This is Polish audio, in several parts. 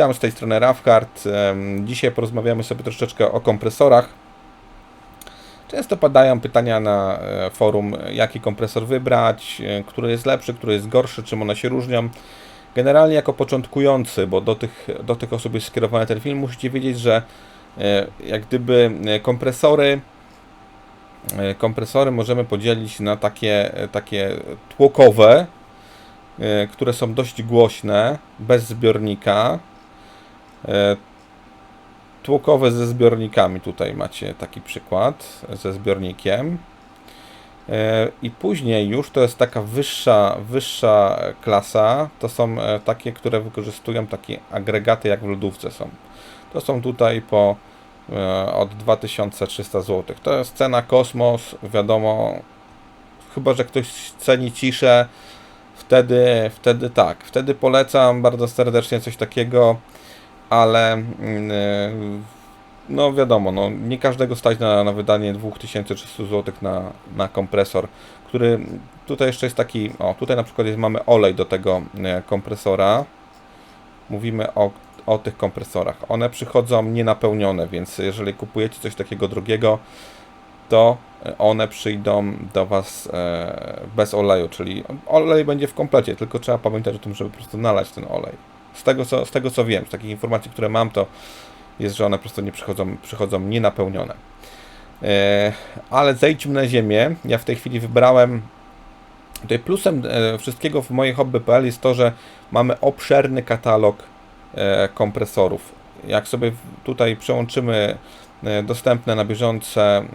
Witam z tej strony Rafhard. Dzisiaj porozmawiamy sobie troszeczkę o kompresorach. Często padają pytania na e, forum, jaki kompresor wybrać, e, który jest lepszy, który jest gorszy, czym one się różnią. Generalnie jako początkujący, bo do tych, do tych osób jest skierowany ten film, musicie wiedzieć, że e, jak gdyby kompresory kompresory możemy podzielić na takie, takie tłokowe, które są dość głośne, bez zbiornika. Tłokowe ze zbiornikami, tutaj macie taki przykład ze zbiornikiem. I później już to jest taka wyższa, wyższa klasa. To są takie, które wykorzystują takie agregaty jak w lodówce są. To są tutaj po od 2300 zł. To jest cena kosmos, wiadomo. Chyba, że ktoś ceni ciszę, wtedy, wtedy tak. Wtedy polecam bardzo serdecznie coś takiego, ale mm, no wiadomo, no, nie każdego stać na, na wydanie 2300 zł na, na kompresor, który tutaj jeszcze jest taki, o tutaj na przykład jest, mamy olej do tego e, kompresora. Mówimy o, o tych kompresorach. One przychodzą nienapełnione, więc jeżeli kupujecie coś takiego drogiego, to one przyjdą do Was e, bez oleju, czyli olej będzie w komplecie, tylko trzeba pamiętać o tym, żeby po prostu nalać ten olej. Z tego co, z tego co wiem, z takich informacji, które mam, to jest, że one po prostu nie przychodzą, przychodzą nienapełnione. E, ale zejdźmy na ziemię. Ja w tej chwili wybrałem. Tutaj plusem e, wszystkiego w mojej hobby.pl jest to, że mamy obszerny katalog kompresorów. Jak sobie tutaj przełączymy E, dostępne na bieżące mm,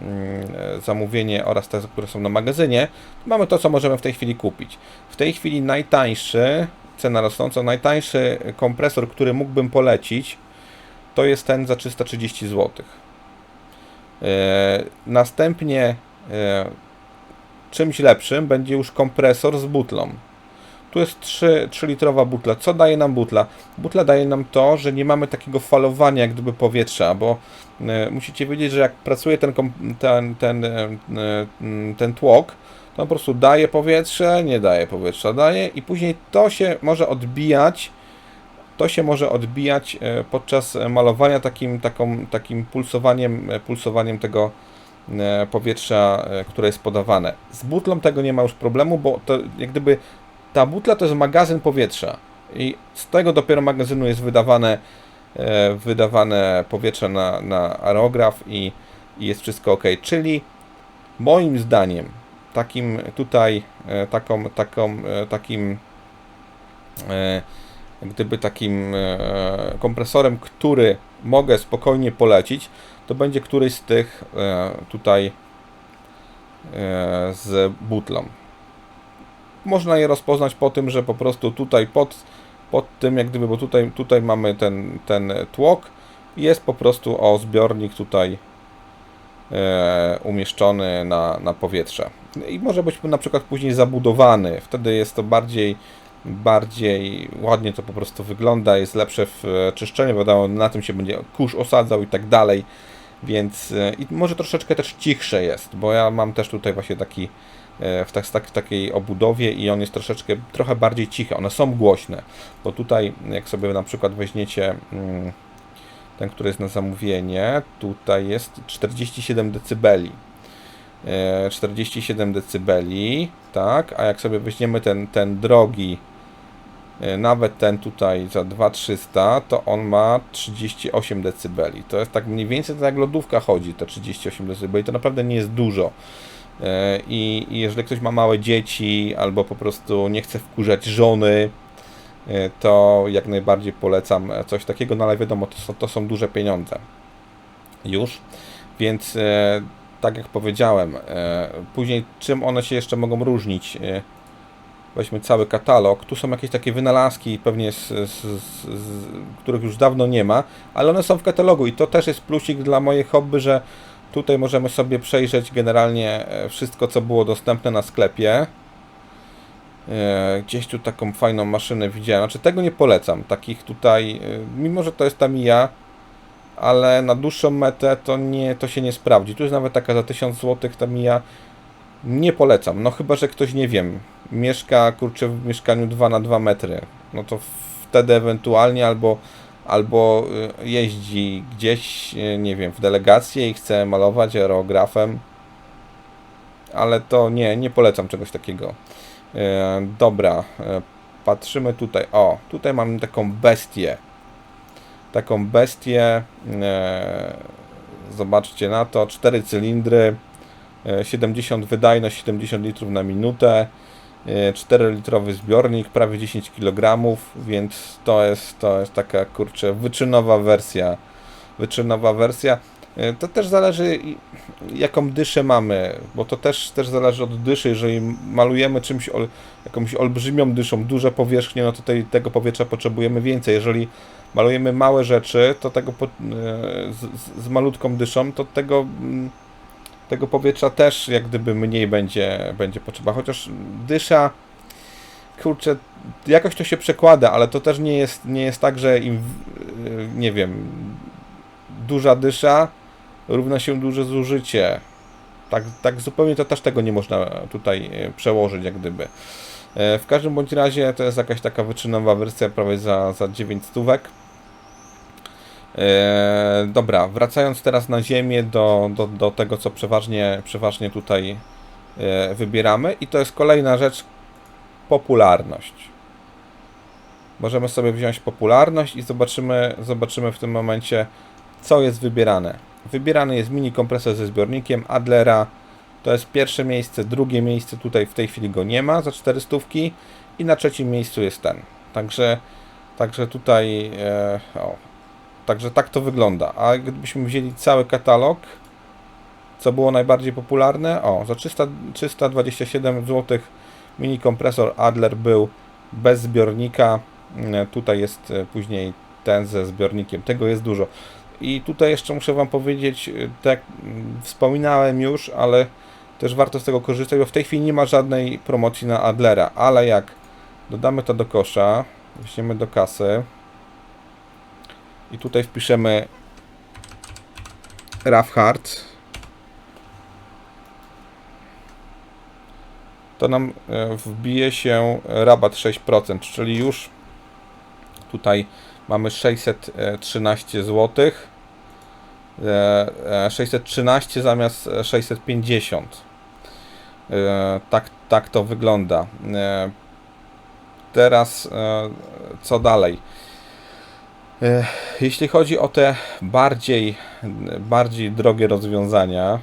e, zamówienie oraz te, które są na magazynie, mamy to, co możemy w tej chwili kupić. W tej chwili najtańszy, cena rosnąca, najtańszy kompresor, który mógłbym polecić, to jest ten za 330 zł. E, następnie czymś lepszym będzie już kompresor z butlą. Tu jest 3, 3 litrowa butla. Co daje nam butla? Butla daje nam to, że nie mamy takiego falowania jak gdyby powietrza, bo e, musicie wiedzieć, że jak pracuje ten, ten, ten, e, ten tłok, to po prostu daje powietrze, nie daje powietrza, daje i później to się może odbijać to się może odbijać e, podczas malowania takim, taką, takim pulsowaniem, pulsowaniem tego powietrza, które jest podawane. Z butlą tego nie ma już problemu, bo to jak gdyby ta butla to jest magazyn powietrza i z tego dopiero magazynu jest wydawane, e, wydawane powietrze na, na aerograf i, i jest wszystko ok. Czyli moim zdaniem takim tutaj e, taką, taką, e, takim gdyby takim kompresorem, który mogę spokojnie polecić, to będzie któryś z tych tutaj z butlą można je rozpoznać po tym, że po prostu tutaj pod, pod tym, jak gdyby, bo tutaj, tutaj mamy ten, ten tłok, jest po prostu o zbiornik tutaj e, umieszczony na, na powietrze. I może być na przykład później zabudowany, wtedy jest to bardziej bardziej ładnie to po prostu wygląda, jest lepsze w czyszczeniu, wiadomo, na tym się będzie kurz osadzał i tak dalej, więc e, i może troszeczkę też cichsze jest, bo ja mam też tutaj właśnie taki E, w, tak, w takiej obudowie i on jest troszeczkę, trochę bardziej cichy. One są głośne, bo tutaj jak sobie na przykład weźmiecie mm, ten, który jest na zamówienie, tutaj jest 47 dB. 47 dB, tak, a jak sobie weźmiemy ten, ten drogi, e, nawet ten tutaj za 2300, to on ma 38 dB. To jest tak mniej więcej tak jak lodówka chodzi, te 38 dB, to naprawdę nie jest dużo. E, I, jeżeli ktoś ma małe dzieci albo po prostu nie chce wkurzać żony, e, to jak najbardziej polecam coś takiego, no ale wiadomo, to są, to są duże pieniądze już, więc e, tak jak powiedziałem, później czym one się jeszcze mogą różnić? Weźmy cały katalog, tu są jakieś takie wynalazki, pewnie z, z, z, których już dawno nie ma, ale one są w katalogu i to też jest plusik dla mojej hobby, że Tutaj możemy sobie przejrzeć generalnie e, wszystko, co było dostępne na sklepie. E, gdzieś tu taką fajną maszynę widziałem. Znaczy tego nie polecam. Takich tutaj, e, mimo że to jest Tamiya, ale na dłuższą metę to, nie, to się nie sprawdzi. Tu jest nawet taka za 1000 zł Tamiya. Nie polecam. No chyba, że ktoś, nie wiem, mieszka kurczę w mieszkaniu 2 na 2 metry. No to wtedy ewentualnie albo albo y, jeździ gdzieś, y, nie wiem, w delegację i chce malować aerografem, ale to nie, nie polecam czegoś takiego. E, dobra, patrzymy tutaj. O, tutaj mamy taką bestię. Taką bestię. Zobaczcie na to. Cztery cylindry. e, 70 wydajność, 70 litrów na minutę. 4-litrowy zbiornik, prawie 10 kg, więc to jest, to jest taka kurczę wyczynowa wersja. Wyczynowa wersja. E, To też zależy jaką dyszę mamy, bo to też, też zależy od dyszy. Jeżeli malujemy czymś, ol, jakąś olbrzymią dyszą, duże powierzchnie, no to tej, tego powietrza potrzebujemy więcej. Jeżeli malujemy małe rzeczy, to tego po, e, z, z- z malutką dyszą, to tego, mm, tego powietrza też jak gdyby mniej będzie, będzie potrzeba. Chociaż dysza, kurczę, jakoś to się przekłada, ale to też nie jest, nie jest tak, że im, w- nie wiem, duża dysza równa się duże zużycie. Tak, tak zupełnie to też tego nie można tutaj e, przełożyć, jak gdyby. E, W każdym bądź razie to jest jakaś taka wyczynowa wersja prawie za, za 9 stówek. E, dobra, wracając teraz na ziemię do, do, do tego, co przeważnie, przeważnie tutaj e, wybieramy i to jest kolejna rzecz, popularność. Możemy sobie wziąć popularność i zobaczymy, zobaczymy w tym momencie, co jest wybierane. Wybierany jest mini kompresor ze zbiornikiem Adlera. To jest pierwsze miejsce, drugie miejsce tutaj w tej chwili go nie ma za 400 i na trzecim miejscu jest ten. Także, także tutaj e, o, także tak to wygląda. A gdybyśmy wzięli cały katalog, co było najbardziej popularne, o, za 300, 327 zł mini kompresor Adler był bez zbiornika. E, Tutaj jest e, później ten ze zbiornikiem. Tego jest dużo. I tutaj jeszcze muszę Wam powiedzieć, y, tak mm, wspominałem już, ale też warto z tego korzystać, bo w tej chwili nie ma żadnej promocji na Adlera, ale jak dodamy to do kosza, weźmiemy do kasy i tutaj wpiszemy Rough Hard, to nam e, wbije się rabat 6%, czyli już tutaj mamy 613 zł. 613 zamiast e, 650. E, Tak, tak to wygląda. E, Teraz co dalej? E, Jeśli chodzi o te bardziej, bardziej drogie rozwiązania,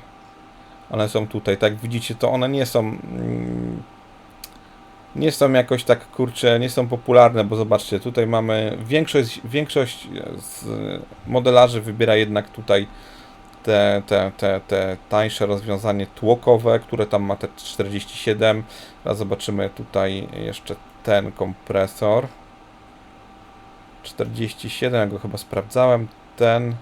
one są tutaj, tak widzicie, to one nie są mm, nie są jakoś tak kurcze, nie są popularne, bo zobaczcie, tutaj mamy większość, większość modelarzy wybiera jednak tutaj te, te, te, te tańsze rozwiązanie tłokowe, które tam ma te 47. Teraz zobaczymy tutaj jeszcze ten kompresor. 47, ja go chyba sprawdzałem. Ten,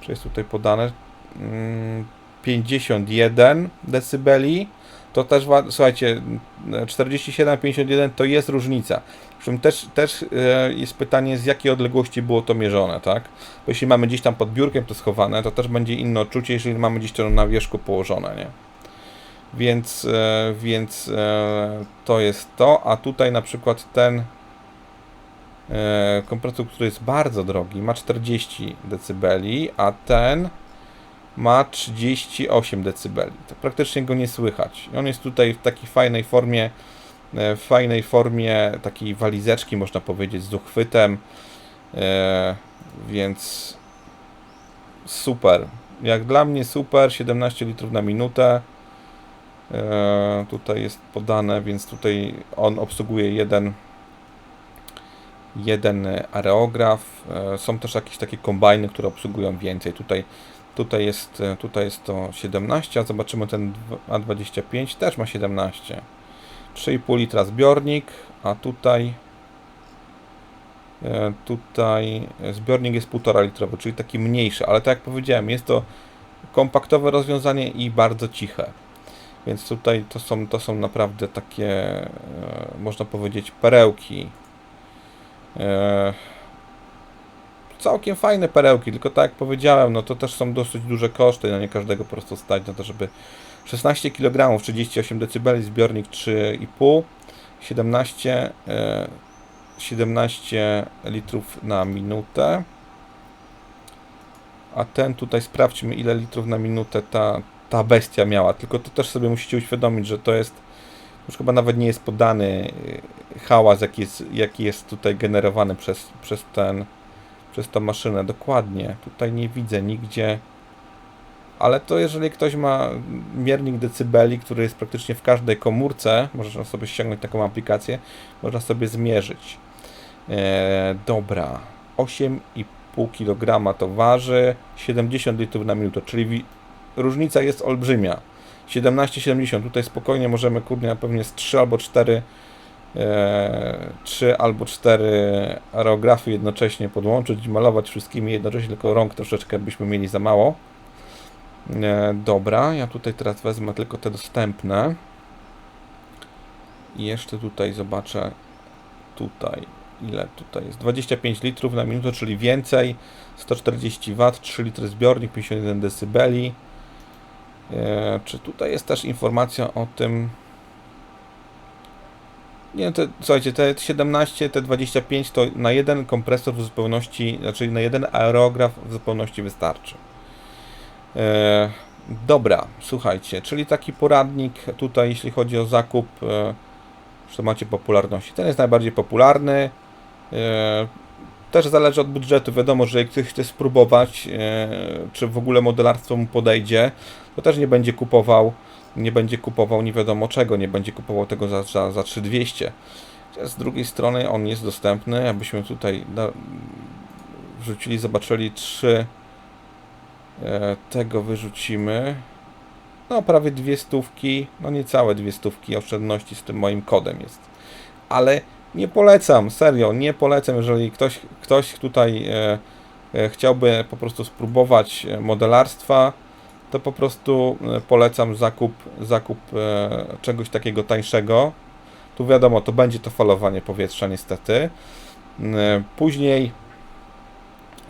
czy jest tutaj podane? Mm, 51 decybeli to też, słuchajcie, 47-51 to jest różnica. Przy czym też, też e, jest pytanie, z jakiej odległości było to mierzone, tak? Bo jeśli mamy gdzieś tam pod biurkiem to schowane, to też będzie inne odczucie, jeżeli mamy gdzieś to na wierzchu położone, nie? Więc, e, więc e, to jest to, a tutaj na przykład ten kompresor, który jest bardzo drogi, ma 40 decybeli, a ten ma 38 dB. To praktycznie go nie słychać. On jest tutaj w takiej fajnej formie, e, w fajnej formie takiej walizeczki, można powiedzieć, z uchwytem. E, więc super. Jak dla mnie super, 17 litrów na minutę. E, tutaj jest podane, więc tutaj on obsługuje jeden jeden areograf. E, Są też jakieś takie kombajny, które obsługują więcej. Tutaj Tutaj jest, e, tutaj jest to 17, a zobaczymy ten dwa- A25 też ma 17. 3,5 litra zbiornik, a tutaj e, tutaj zbiornik jest 1,5 litrowy, czyli taki mniejszy, ale tak jak powiedziałem, jest to kompaktowe rozwiązanie i bardzo ciche. Więc tutaj to są, to są naprawdę takie, można powiedzieć, perełki. E, całkiem fajne perełki, tylko tak jak powiedziałem, no to też są dosyć duże koszty, no nie każdego po prostu stać na to, żeby 16 kg, 38 dB, zbiornik 3,5, 17, e, 17 litrów na minutę. A ten tutaj sprawdźmy ile litrów na minutę ta, ta bestia miała. Tylko to też sobie musicie uświadomić, że to jest już chyba nawet nie jest podany y, hałas, jaki jest, jaki jest tutaj generowany przez, przez ten przez tą maszynę. Dokładnie. Tutaj nie widzę nigdzie. Ale to jeżeli ktoś ma miernik decybeli, który jest praktycznie w każdej komórce, można sobie ściągnąć taką aplikację, można sobie zmierzyć. E, dobra. 8,5 kg to waży, 70 litrów na minutę, czyli różnica jest olbrzymia. 17,70. Tutaj spokojnie możemy, kurde, pewnie z 3 albo 4 e, 3 albo 4 aerografy jednocześnie podłączyć, malować wszystkimi jednocześnie, tylko rąk troszeczkę byśmy mieli za mało. E, dobra, ja tutaj teraz wezmę tylko te dostępne. I jeszcze tutaj zobaczę tutaj ile tutaj jest 25 litrów na minutę, czyli więcej 140 W, 3 litry zbiornik, 51 decybeli czy tutaj jest też informacja o tym nie, te, słuchajcie, te 17, te 25 to na jeden kompresor w zupełności, znaczy na jeden aerograf w zupełności wystarczy. E, dobra, słuchajcie, czyli taki poradnik tutaj, jeśli chodzi o zakup, e, że macie popularności. Ten jest najbardziej popularny. E, też zależy od budżetu. Wiadomo, że jak ktoś chce spróbować, e, czy w ogóle modelarstwo mu podejdzie, to też nie będzie kupował, nie będzie kupował nie wiadomo czego, nie będzie kupował tego za, za, za 3200. Z drugiej strony on jest dostępny, abyśmy tutaj wrzucili, zobaczyli trzy e, tego wyrzucimy. No prawie dwie stówki, no niecałe dwie stówki oszczędności z tym moim kodem jest. Ale nie polecam, serio, nie polecam, jeżeli ktoś, ktoś tutaj e, e, chciałby po prostu spróbować e, modelarstwa, to po prostu polecam zakup, zakup czegoś takiego tańszego. Tu wiadomo, to będzie to falowanie powietrza niestety. E, Później,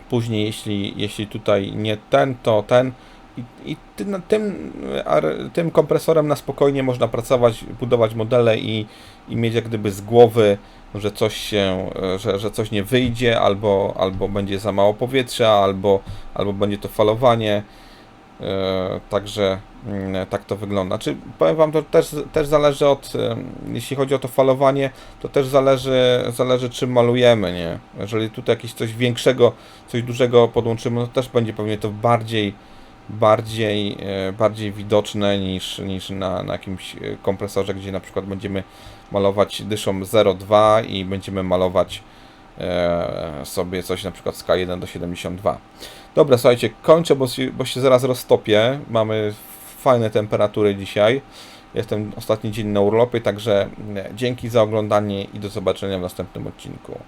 później jeśli, jeśli tutaj nie ten, to ten. I, i tym, e, tym kompresorem na spokojnie można pracować, budować modele i, i mieć jak gdyby z głowy, że coś się, e, że, że coś nie wyjdzie, albo, albo będzie za mało powietrza, albo, albo będzie to falowanie. E, Także mm, tak to wygląda. Czy powiem Wam, to też, też zależy od, em, jeśli chodzi o to falowanie, to też zależy, zależy czym malujemy, nie? Jeżeli tutaj jakieś coś większego, coś dużego podłączymy, to też będzie pewnie to bardziej, bardziej, e, bardziej widoczne niż, niż na, na jakimś e, kompresorze, gdzie na przykład będziemy malować dyszą 0,2 i będziemy malować e, sobie coś na przykład z K1 do 72. Dobra, słuchajcie, kończę, bo się, bo się zaraz roztopię. Mamy fajne temperatury dzisiaj. Jestem ostatni dzień na urlopie, także dzięki za oglądanie i do zobaczenia w następnym odcinku.